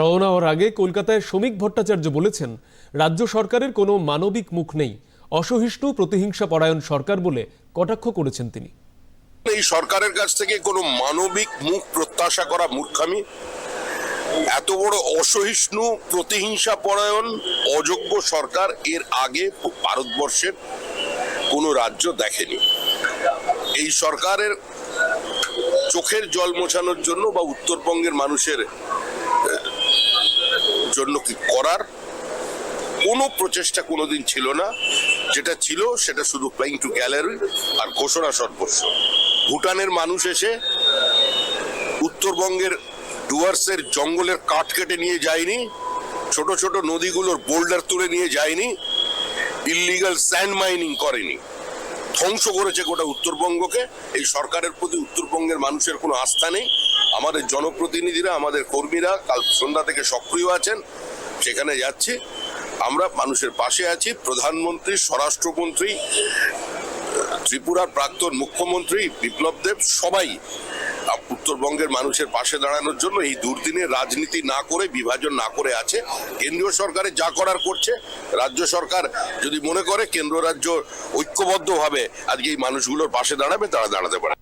রওনা হওয়ার আগে কলকাতায় শ্রমিক ভট্টাচার্য বলেছেন, রাজ্য সরকারের কোনো মানবিক মুখ নেই, অসহিষ্ণু প্রতিহিংসা পরায়ণ সরকার বলে কটাক্ষ করেছেন তিনি। এই সরকারের কাছ থেকে কোনো মানবিক মুখ প্রত্যাশা করা মূর্খামি? এত বড় অসহিষ্ণু প্রতিহিংসা পরায়ণ অযোগ্য সরকার এর আগে ভারতবর্ষের কোনো রাজ্য দেখেনি। এই সরকারের চোখের জল মোছানোর জন্য বা উত্তরবঙ্গের মানুষের জন্য কি করার কোনো প্রচেষ্টা কোনোদিন ছিল না। যেটা ছিল সেটা শুধু প্লেইং টু গ্যালারি আর ঘোষণা সর্বস্ব। ভুটানের মানুষ এসে উত্তরবঙ্গের ডুয়ার্সের জঙ্গলের কাঠ কেটে নিয়ে যায়নি, ছোট ছোট নদীগুলোর বোল্ডার তুলে নিয়ে যায়নি ইল্লিগাল স্যান্ড মাইনিং করেনি। ধ্বংস করেছে গোটা উত্তরবঙ্গকে। এই সরকারের প্রতি উত্তরবঙ্গের মানুষের কোনো আস্থা নেই। আমাদের জনপ্রতিনিধিরা, আমাদের কর্মীরা কাল সন্ধ্যা থেকে সক্রিয় আছেন, সেখানে যাচ্ছি। আমরা মানুষের পাশে আছি। প্রধানমন্ত্রী, স্বরাষ্ট্রমন্ত্রী, ত্রিপুরার প্রাক্তন মুখ্যমন্ত্রী বিপ্লব দেব, সবাই উত্তরবঙ্গের মানুষের পাশে দাঁড়ানোর জন্য এই দুর্দিনে রাজনীতি না করে, বিভাজন না করে আছে। কেন্দ্রীয় সরকারে যা করার করছে, রাজ্য সরকার যদি মনে করে, কেন্দ্র রাজ্য ঐক্যবদ্ধভাবে আজকে এই মানুষগুলোর পাশে দাঁড়াবে, তারা দাঁড়াতে পারে।